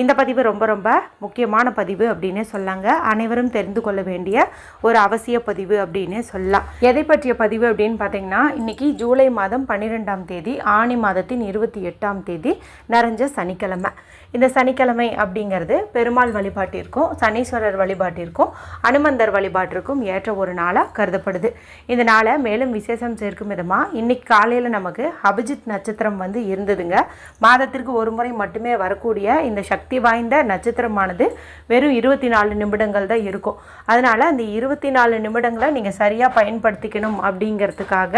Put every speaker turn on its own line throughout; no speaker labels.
இந்த பதிவு ரொம்ப ரொம்ப முக்கியமான பதிவு அப்படின்னே சொல்லாங்க. அனைவரும் தெரிந்து கொள்ள வேண்டிய ஒரு அவசிய பதிவு அப்படின்னே சொல்லலாம். எதை பற்றிய பதிவு அப்படின்னு பார்த்தீங்கன்னா இன்னைக்கு ஜூலை மாதம் பன்னிரெண்டாம் தேதி ஆணி மாதத்தின் இருபத்தி எட்டாம் தேதி நிறைஞ்ச சனிக்கிழமை. இந்த சனிக்கிழமை அப்படிங்கிறது பெருமாள் வழிபாட்டிற்கும் சனீஸ்வரர் வழிபாட்டிற்கும் அனுமந்தர் வழிபாட்டிற்கும் ஏற்ற ஒரு நாளாக கருதப்படுது. இந்த நாளை மேலும் விசேஷம் சேர்க்கும் விதமாக இன்னைக்கு காலையில் நமக்கு அபிஜித் நட்சத்திரம் வந்து இருந்ததுங்க. மாதத்திற்கு ஒரு முறை மட்டுமே வரக்கூடிய இந்த சக்தி சக்தி வாய்ந்த நட்சத்திரமானது வெறும் இருபத்தி நாலு நிமிடங்கள் தான் இருக்கும். அதனால் அந்த இருபத்தி நாலு நிமிடங்களை நீங்கள் சரியாக பயன்படுத்திக்கணும் அப்படிங்கிறதுக்காக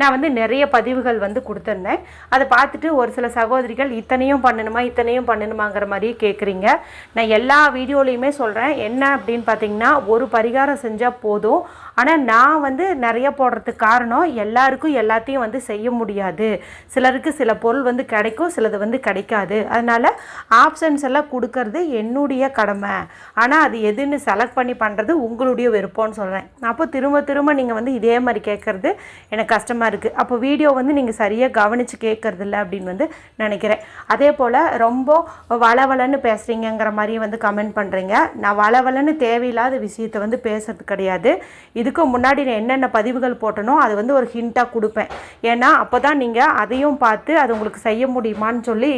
நான் வந்து நிறைய பதிவுகள் வந்து கொடுத்துருந்தேன். அதை பார்த்துட்டு ஒரு சில சகோதரிகள் இத்தனையும் பண்ணணுமா இத்தனையும் பண்ணணுமாங்கிற மாதிரியே கேட்குறீங்க நான் எல்லா வீடியோலையுமே சொல்கிறேன் என்ன அப்படின்னு பார்த்தீங்கன்னா ஒரு பரிகாரம் செஞ்சால் போதும். ஆனால் நான் வந்து நிறைய போடுறதுக்கு காரணம் எல்லாருக்கும் எல்லாத்தையும் வந்து செய்ய முடியாது. சிலருக்கு சில பொருள் வந்து கிடைக்கும் சிலது வந்து கிடைக்காது. அதனால் ஆப்ஷன்ஸ் எல்லாம் கொடுக்கறது என்னுடைய கடமை. ஆனால் அது எதுன்னு செலக்ட் பண்ணி பண்ணுறது உங்களுடைய விருப்பம்னு சொல்கிறேன் அப்போ திரும்ப திரும்ப நீங்கள் வந்து இதே மாதிரி கேட்குறது எனக்கு கஷ்டமாக இருக்குது அப்போ வீடியோ வந்து நீங்கள் சரியாக கவனித்து கேட்குறது இல்லை அப்படின்னு வந்து நினைக்கிறேன். அதே போல் ரொம்ப வளவலன்னு பேசுகிறீங்கங்கிற மாதிரி வந்து கமெண்ட் பண்ணுறீங்க நான் வளவலன்னு தேவையில்லாத விஷயத்தை வந்து பேசுறது கிடையாது. இதுக்கு முன்னாடி நான் என்னென்ன பதிவுகள் போட்டனோ அது வந்து ஒரு ஹிண்ட்டாக கொடுப்பேன். ஏன்னா அப்போ தான் நீங்கள் அதையும் பார்த்து அது உங்களுக்கு செய்ய முடியுமான்னு சொல்லி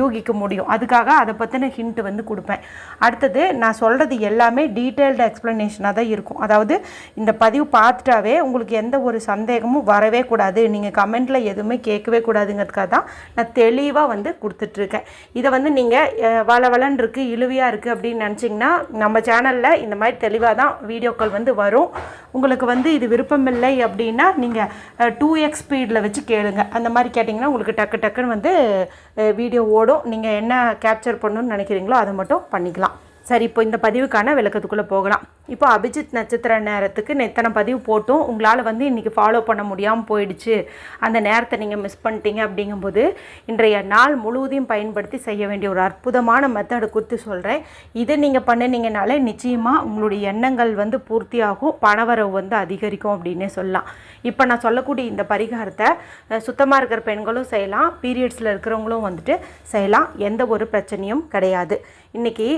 யூகிக்க முடியும். அதுக்காக அதை பற்றின ஹிண்ட்டு வந்து கொடுப்பேன். அடுத்தது நான் சொல்கிறது எல்லாமே டீட்டெயில்டு எக்ஸ்ப்ளனேஷனாக தான் இருக்கும். அதாவது இந்த பதிவு பார்த்துட்டாவே உங்களுக்கு எந்த ஒரு சந்தேகமும் வரவே கூடாது. நீங்கள் கமெண்ட்டில் எதுவுமே கேட்கவே கூடாதுங்கிறதுக்காக தான் நான் தெளிவாக வந்து கொடுத்துட்ருக்கேன். இதை வந்து நீங்கள் வள இருக்குது இழுவியாக இருக்குது அப்படின்னு நினச்சிங்கன்னா நம்ம சேனலில் இந்த மாதிரி தெளிவாக தான் வீடியோக்கள் வந்து வரும். உங்களுக்கு வந்து இது விருப்பமில்லை அப்படின்னா நீங்கள் டூ எக்ஸ் ஸ்பீடில் வச்சு கேளுங்க. அந்த மாதிரி கேட்டிங்கன்னா உங்களுக்கு டக்கு டக்குன்னு வந்து வீடியோ ஓடும். நீங்கள் என்ன கேப்சர் பண்ணணும்னு நினைக்கிறீங்களோ அதை மட்டும் பண்ணிக்கலாம். சரி இப்போ இந்த பதிவுக்கான விளக்கத்துக்குள்ளே போகலாம். இப்போ அபிஜித் நட்சத்திர நேரத்துக்கு நான் இத்தனை பதிவு போட்டும். உங்களால் வந்து இன்றைக்கி ஃபாலோ பண்ண முடியாமல் போயிடுச்சு. அந்த நேரத்தை நீங்கள் மிஸ் பண்ணிட்டீங்க அப்படிங்கும்போது இன்றைய நாள் முழுவதையும் பயன்படுத்தி செய்ய வேண்டிய ஒரு அற்புதமான மெத்தடை குறித்து சொல்கிறேன் இதை நீங்கள் பண்ணினீங்கனாலே நிச்சயமாக உங்களுடைய எண்ணங்கள் வந்து பூர்த்தியாகும். பணவரவு வந்து அதிகரிக்கும் அப்படின்னே சொல்லலாம். இப்போ நான் சொல்லக்கூடிய இந்த பரிகாரத்தை சுத்தமாக இருக்கிற பெண்களும் செய்யலாம். பீரியட்ஸில் இருக்கிறவங்களும் வந்துட்டு செய்யலாம். எந்த ஒரு பிரச்சனையும் கிடையாது. இன்றைக்கி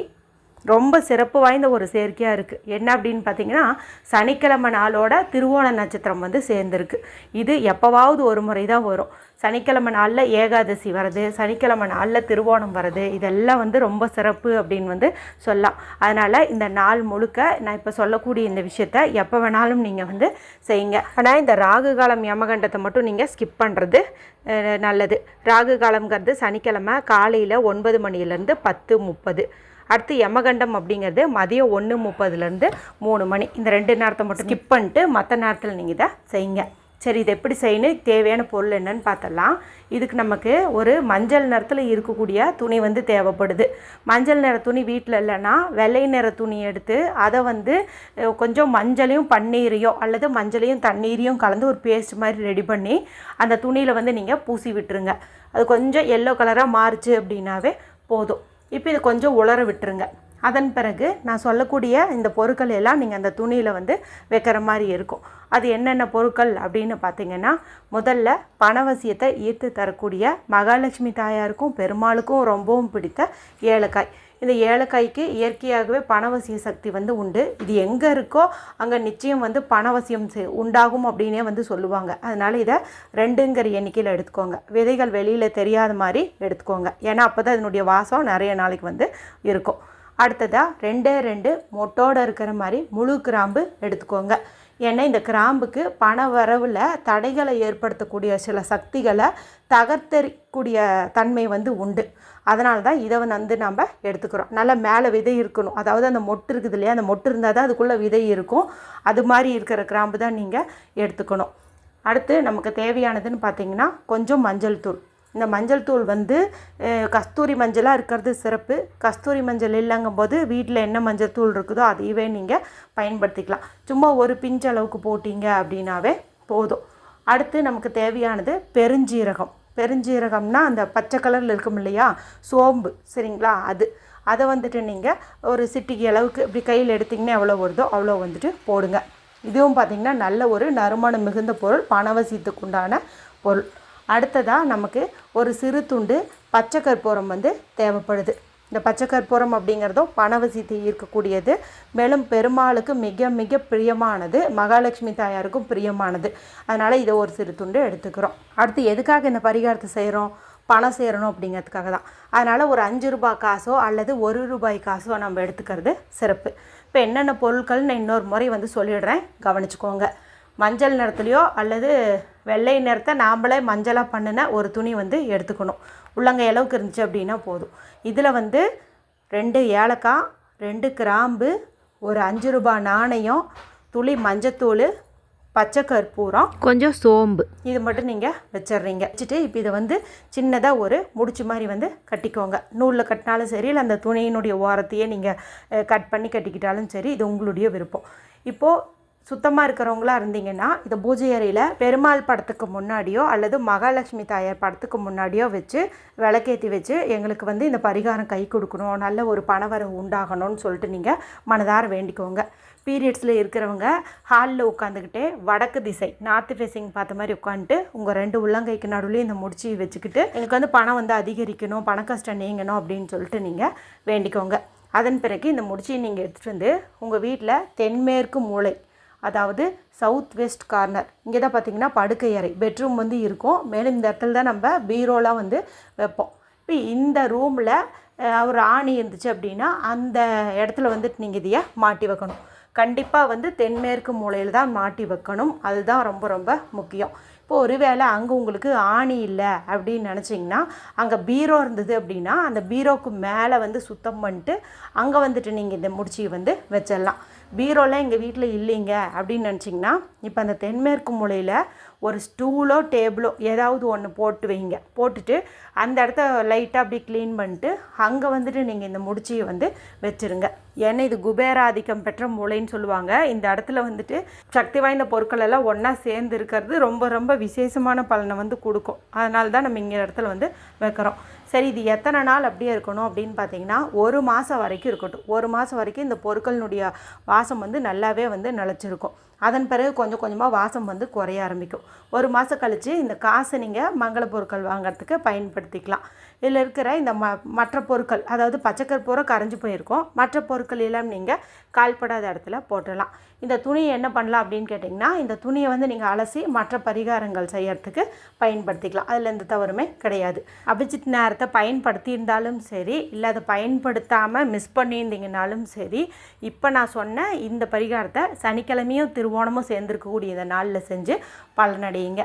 ரொம்ப சிறப்பு வாய்ந்த ஒரு சேர்க்கையாக இருக்குது என்ன அப்படின்னு பார்த்தீங்கன்னா சனிக்கிழமை நாளோட திருவோண நட்சத்திரம் வந்து சேர்ந்துருக்கு. இது எப்போவாவது ஒரு முறை தான் வரும். சனிக்கிழமை நாளில் ஏகாதசி வருது சனிக்கிழமை நாளில் திருவோணம் வருது. இதெல்லாம் வந்து ரொம்ப சிறப்பு அப்படின்னு வந்து சொல்லலாம். அதனால் இந்த நாள் முழுக்க நான் இப்போ சொல்லக்கூடிய இந்த விஷயத்த எப்போ வேணாலும் நீங்கள் வந்து செய்யுங்க. ஆனால் இந்த ராகு காலம் யமகண்டத்தை மட்டும் நீங்கள் ஸ்கிப் பண்ணுறது நல்லது. ராகு காலம்ங்கிறது சனிக்கிழமை காலையில் ஒன்பது மணிலேருந்து பத்து முப்பது. அடுத்து யமகண்டம் அப்படிங்கிறது மதியம் ஒன்று முப்பதுலேருந்து மூணு மணி. இந்த ரெண்டு நேரத்தை மட்டும் ஸ்கிப் பண்ணிட்டு மற்ற நேரத்தில் நீங்கள் இதை செய்யுங்க. சரி இதை எப்படி செய்யணும்? தேவையான பொருள் என்னன்னு பார்த்தலாம் இதுக்கு நமக்கு ஒரு மஞ்சள் நிறத்தில் இருக்கக்கூடிய துணி வந்து தேவைப்படுது. மஞ்சள் நிற துணி வீட்டில் இல்லைன்னா வெள்ளை நிற துணி எடுத்து அதை வந்து கொஞ்சம் மஞ்சளையும் பன்னீரையும் அல்லது மஞ்சளையும் தண்ணீரையும் கலந்து ஒரு பேஸ்ட் மாதிரி ரெடி பண்ணி அந்த துணியில் வந்து நீங்கள் பூசி விட்டுருங்க. அது கொஞ்சம் எல்லோ கலராக மாறுச்சு அப்படின்னாவே போதும். இப்போ இது கொஞ்சம் உலர விட்டுருங்க. அதன் பிறகு நான் சொல்லக்கூடிய இந்த பொருட்கள் எல்லாம் நீங்கள் அந்த துணியில் வந்து வைக்கிற மாதிரி இருக்கும். அது என்னென்ன பொருட்கள் அப்படின்னு பார்த்தீங்கன்னா முதல்ல பணவசியத்தை ஈர்த்து தரக்கூடிய மகாலட்சுமி தாயாருக்கும் பெருமாளுக்கும் ரொம்பவும் பிடித்த ஏலக்காய். இந்த ஏலக்காய்க்கு இயற்கையாகவே பணவசிய சக்தி வந்து உண்டு. இது எங்கே இருக்கோ அங்கே நிச்சயம் வந்து பணவசியம் உண்டாகும் அப்படின்னே வந்து சொல்லுவாங்க. அதனால் இதை ரெண்டுங்கிற எண்ணிக்கையில் எடுத்துக்கோங்க. விதைகள் வெளியில் தெரியாத மாதிரி எடுத்துக்கோங்க. ஏன்னா அப்போ தான் இதனுடைய வாசம் நிறைய நாளைக்கு வந்து இருக்கும். அடுத்ததாக ரெண்டே ரெண்டு மொட்டோடு இருக்கிற மாதிரி முழு கிராம்பு எடுத்துக்கோங்க. ஏன்னா இந்த கிராம்புக்கு பண வரவில் தடைகளை ஏற்படுத்தக்கூடிய சில சக்திகளை தகர்த்தெறிக்கூடிய தன்மை வந்து உண்டு. அதனால தான் இதை வந்து நம்ம எடுத்துக்கிறோம். நல்லா மேலே விதை இருக்கணும். அதாவது அந்த மொட்டு இருக்குது இல்லையா? அந்த மொட்டு இருந்தால் தான் அதுக்குள்ளே விதை இருக்கும். அது மாதிரி இருக்கிற கிராம்பு தான் நீங்கள் எடுத்துக்கணும். அடுத்து நமக்கு தேவையானதுன்னு பார்த்தீங்கன்னா கொஞ்சம் மஞ்சள் தூள். இந்த மஞ்சள் தூள் வந்து கஸ்தூரி மஞ்சளாக இருக்கிறது சிறப்பு. கஸ்தூரி மஞ்சள் இல்லைங்கும் போது வீட்டில் என்ன மஞ்சள் தூள் இருக்குதோ அதையவே நீங்கள் பயன்படுத்திக்கலாம். சும்மா ஒரு பிஞ்ச் அளவுக்கு போட்டிங்க அப்படின்னாவே போதும். அடுத்து நமக்கு தேவையானது பெருஞ்சீரகம். பெருஞ்சீரகம்னா அந்த பச்சை கலரில் இருக்கும் இல்லையா? சோம்பு சரிங்களா? அது. அதை வந்துட்டு நீங்கள் ஒரு சிட்டிக்கு அளவுக்கு இப்படி கையில் எடுத்திங்கன்னா எவ்வளோ வருதோ அவ்வளோ வந்துட்டு போடுங்க. இதுவும் பார்த்திங்கன்னா நல்ல ஒரு நறுமணம் மிகுந்த பொருள் பணவசியத்துக்கு உண்டான பொருள். அடுத்ததாக நமக்கு ஒரு சிறு துண்டு பச்சை கற்பூரம் வந்து தேவைப்படுது. இந்த பச்சை கற்பூரம் அப்படிங்கிறதும் பணவசித்தி ஈர்க்கக்கூடியது. மேலும் பெருமாளுக்கு மிக மிக பிரியமானது மகாலட்சுமி தாயாருக்கும் பிரியமானது. அதனால் இதை ஒரு சிறு துண்டு எடுத்துக்கிறோம். அடுத்து எதுக்காக இந்த பரிகாரத்தை செய்கிறோம் பணம் சேரணும் அப்படிங்கிறதுக்காக தான். அதனால் ஒரு அஞ்சு ரூபாய் காசோ அல்லது ஒரு ரூபாய் காசோ நம்ம எடுத்துக்கிறது சிறப்பு. இப்போ என்னென்ன பொருட்கள்னு நான் இன்னொரு முறை வந்து சொல்லிடுறேன். கவனிச்சுக்கோங்க. மஞ்சள் நிறத்துலையோ அல்லது வெள்ளை நிறத்தை நாம்பளே மஞ்சளாக பண்ணின ஒரு துணி வந்து எடுத்துக்கணும். உள்ளங்கை அளவுக்கு இருந்துச்சு அப்படின்னா போதும். இதில் வந்து ரெண்டு ஏலக்காய் ரெண்டு கிராம்பு ஒரு அஞ்சு ரூபாய் நாணயம் துளி மஞ்சத்தூள் பச்சை கற்பூரம். கொஞ்சம் சோம்பு. இது மட்டும் நீங்கள் வச்சிடுறீங்க. வச்சுட்டு இப்போ இதை வந்து சின்னதாக ஒரு முடிச்சு மாதிரி வந்து கட்டிக்கோங்க. நூலில் கட்டினாலும் சரி இல்லை அந்த துணியினுடைய ஓரத்தையே நீங்கள் கட் பண்ணி கட்டிக்கிட்டாலும் சரி இது உங்களுடைய விருப்பம். இப்போது சுத்தமாக இருக்கிறவங்களா இருந்தீங்கன்னா இந்த பூஜை அறையில் பெருமாள் படத்துக்கு முன்னாடியோ அல்லது மகாலட்சுமி தாயார் படத்துக்கு முன்னாடியோ வச்சு விளக்கேற்றி வச்சு எங்களுக்கு வந்து இந்த பரிகாரம் கை கொடுக்கணும் நல்ல ஒரு பணவரவு உண்டாகணும்னு சொல்லிட்டு நீங்கள் மனதார வேண்டிக்கோங்க. பீரியட்ஸில் இருக்கிறவங்க ஹாலில் உட்காந்துக்கிட்டே வடக்கு திசை நார்த்து ஃபேஸிங் பார்த்த மாதிரி உட்காந்துட்டு உங்கள் ரெண்டு உள்ளங்கைக்கு நடுவில் இந்த முடிச்சு வச்சுக்கிட்டு எனக்கு வந்து பணம் வந்து அதிகரிக்கணும் பண கஷ்டம் நீங்கணும் அப்படின்னு சொல்லிட்டு நீங்கள் வேண்டிக்கோங்க. அதன் பிறகு இந்த முடிச்சியை நீங்கள் எடுத்துகிட்டு வந்து உங்கள் வீட்டில் தென்மேற்கு மூளை அதாவது சவுத் வெஸ்ட் கார்னர் இங்கே தான் பார்த்தீங்கன்னா படுக்கை அறை பெட்ரூம் வந்து இருக்கும். மேலும் இந்த இடத்துல தான் நம்ம பீரோலாம் வந்து வைப்போம். இப்போ இந்த ரூமில் ஒரு ஆணி இருந்துச்சு அப்படின்னா அந்த இடத்துல வந்துட்டு நீங்கள் இதையை மாட்டி வைக்கணும். கண்டிப்பாக வந்து தென்மேற்கு மூலையில் தான் மாட்டி வைக்கணும். அதுதான் ரொம்ப ரொம்ப முக்கியம். இப்போ ஒருவேளை அங்கே உங்களுக்கு ஆணி இல்லை அப்படின்னு நினச்சிங்கன்னா அங்கே பீரோ இருந்தது அப்படின்னா அந்த பீரோவுக்கு மேலே வந்து சுத்தம் பண்ணிட்டு அங்கே வந்துட்டு நீங்கள் இந்த முடிச்சி வந்து வச்சிடலாம். பீரோலாம் எங்கள் வீட்டில் இல்லைங்க அப்படின்னு நினச்சிங்கன்னா இப்போ அந்த தென்மேற்கு மூலையில் ஒரு ஸ்டூலோ டேபிளோ ஏதாவது ஒன்று போட்டு வைங்க. போட்டுட்டு அந்த இடத்த லைட்டாக அப்படி க்ளீன் பண்ணிட்டு அங்கே வந்துட்டு நீங்கள் இந்த முடிச்சியை வந்து வச்சுருங்க. ஏன்னா இது குபேராதிக்கம் பெற்ற மூளைன்னு சொல்லுவாங்க. இந்த இடத்துல வந்துட்டு சக்தி வாய்ந்த பொருட்கள் எல்லாம் ஒன்றா சேர்ந்து இருக்கிறது ரொம்ப ரொம்ப விசேஷமான பலனை வந்து கொடுக்கும். அதனால தான் நம்ம இங்கே இடத்துல வந்து வைக்கிறோம். சரி இது எத்தனை நாள் அப்படியே இருக்கணும் அப்படின்னு பார்த்தீங்கன்னா ஒரு மாதம் வரைக்கும் இருக்கட்டும். ஒரு மாதம் வரைக்கும் இந்த பொருட்களினுடைய வாசம் வந்து நல்லாவே வந்து நிலச்சிருக்கும். அதன் பிறகு கொஞ்சம் கொஞ்சமாக வாசம் வந்து குறைய ஆரம்பிக்கும். ஒரு மாதம் கழித்து இந்த காசை நீங்கள் மங்கள பொருட்கள் வாங்குறதுக்கு பயன்படுத்திக்கலாம். இதில் இருக்கிற இந்த ம மற்ற பொருட்கள் அதாவது பச்சைக்கற்பூரம் கரைஞ்சி போயிருக்கோம். மற்ற பொருட்கள் எல்லாம் நீங்கள் கால்படாத இடத்துல போட்டுடலாம். இந்த துணியை என்ன பண்ணலாம் அப்படின்னு கேட்டிங்கன்னா இந்த துணியை வந்து நீங்கள் அலசி மற்ற பரிகாரங்கள் செய்யறதுக்கு பயன்படுத்திக்கலாம். அதில் எந்த தவறுமே கிடையாது. அபிஜித் நேரத்தை பயன்படுத்தி இருந்தாலும் சரி இல்லை அதை பயன்படுத்தாமல் மிஸ் பண்ணியிருந்தீங்கனாலும் சரி இப்போ நான் சொன்ன இந்த பரிகாரத்தை சனிக்கிழமையும் திருவோணமும் சேர்ந்துருக்கக்கூடிய இந்த நாளில் செஞ்சு பலனடையுங்க.